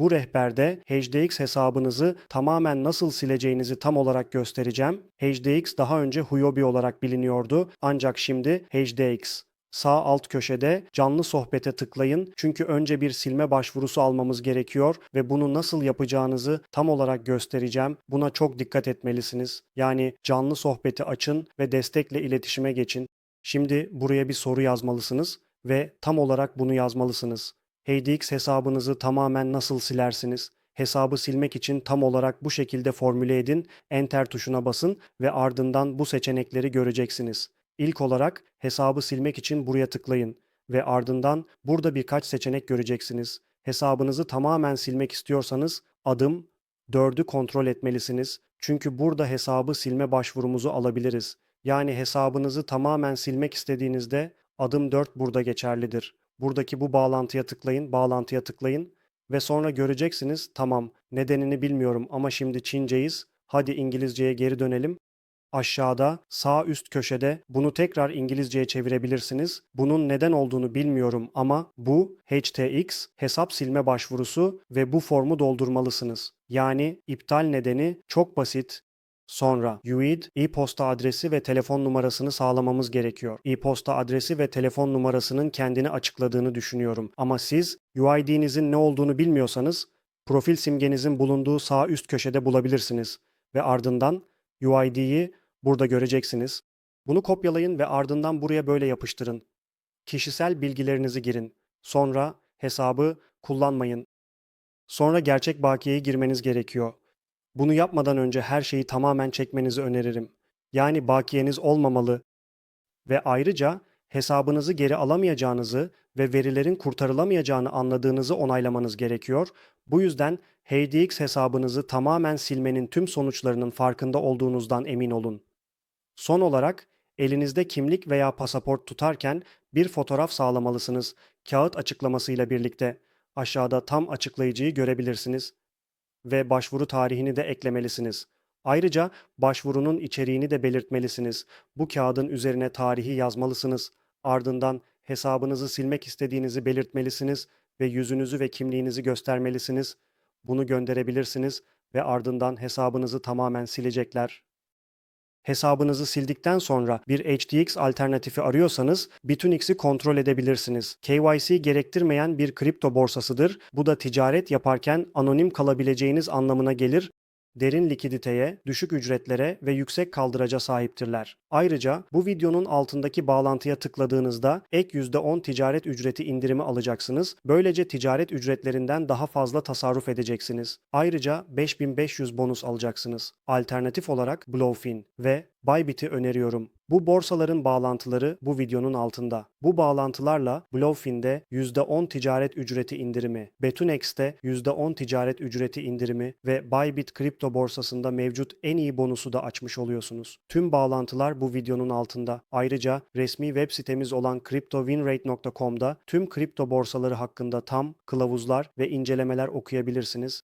Bu rehberde HDX hesabınızı tamamen nasıl sileceğinizi tam olarak göstereceğim. HDX daha önce Huobi olarak biliniyordu ancak şimdi HDX. Sağ alt köşede canlı sohbete tıklayın çünkü önce bir silme başvurusu almamız gerekiyor ve bunu nasıl yapacağınızı tam olarak göstereceğim. Buna çok dikkat etmelisiniz. Yani canlı sohbeti açın ve destekle iletişime geçin. Şimdi buraya bir soru yazmalısınız ve tam olarak bunu yazmalısınız. HDX hesabınızı tamamen nasıl silersiniz? Hesabı silmek için tam olarak bu şekilde formüle edin, Enter tuşuna basın ve ardından bu seçenekleri göreceksiniz. İlk olarak hesabı silmek için buraya tıklayın ve ardından burada birkaç seçenek göreceksiniz. Hesabınızı tamamen silmek istiyorsanız adım 4'ü kontrol etmelisiniz. Çünkü burada hesabı silme başvurumuzu alabiliriz. Yani hesabınızı tamamen silmek istediğinizde adım 4 burada geçerlidir. Buradaki bu bağlantıya tıklayın, bağlantıya tıklayın ve sonra göreceksiniz tamam nedenini bilmiyorum ama şimdi Çinceyiz. Hadi İngilizceye geri dönelim. Aşağıda sağ üst köşede bunu tekrar İngilizceye çevirebilirsiniz. Bunun neden olduğunu bilmiyorum ama bu HTX hesap silme başvurusu ve bu formu doldurmalısınız. Yani iptal nedeni çok basit. Sonra UID e-posta adresi ve telefon numarasını sağlamamız gerekiyor. E-posta adresi ve telefon numarasının kendini açıkladığını düşünüyorum. Ama siz UID'nizin ne olduğunu bilmiyorsanız profil simgenizin bulunduğu sağ üst köşede bulabilirsiniz ve ardından UID'yi burada göreceksiniz. Bunu kopyalayın ve ardından buraya böyle yapıştırın. Kişisel bilgilerinizi girin. Sonra hesabı kullanmayın. Sonra gerçek bakiyeyi girmeniz gerekiyor. Bunu yapmadan önce her şeyi tamamen çekmenizi öneririm. Yani bakiyeniz olmamalı ve ayrıca hesabınızı geri alamayacağınızı ve verilerin kurtarılamayacağını anladığınızı onaylamanız gerekiyor. Bu yüzden HDX hesabınızı tamamen silmenin tüm sonuçlarının farkında olduğunuzdan emin olun. Son olarak elinizde kimlik veya pasaport tutarken bir fotoğraf sağlamalısınız. Kağıt açıklamasıyla birlikte aşağıda tam açıklayıcıyı görebilirsiniz ve başvuru tarihini de eklemelisiniz. Ayrıca başvurunun içeriğini de belirtmelisiniz. Bu kağıdın üzerine tarihi yazmalısınız. Ardından hesabınızı silmek istediğinizi belirtmelisiniz ve yüzünüzü ve kimliğinizi göstermelisiniz. Bunu gönderebilirsiniz ve ardından hesabınızı tamamen silecekler. Hesabınızı sildikten sonra bir HDX alternatifi arıyorsanız Bitunix'i kontrol edebilirsiniz. KYC gerektirmeyen bir kripto borsasıdır. Bu da ticaret yaparken anonim kalabileceğiniz anlamına gelir derin likiditeye, düşük ücretlere ve yüksek kaldıraca sahiptirler. Ayrıca bu videonun altındaki bağlantıya tıkladığınızda ek %10 ticaret ücreti indirimi alacaksınız. Böylece ticaret ücretlerinden daha fazla tasarruf edeceksiniz. Ayrıca 5500 bonus alacaksınız. Alternatif olarak Blowfin ve Bybit'i öneriyorum. Bu borsaların bağlantıları bu videonun altında. Bu bağlantılarla Blowfin'de %10 ticaret ücreti indirimi, Betunex'te %10 ticaret ücreti indirimi ve Bybit kripto borsasında mevcut en iyi bonusu da açmış oluyorsunuz. Tüm bağlantılar bu videonun altında. Ayrıca resmi web sitemiz olan cryptowinrate.com'da tüm kripto borsaları hakkında tam kılavuzlar ve incelemeler okuyabilirsiniz.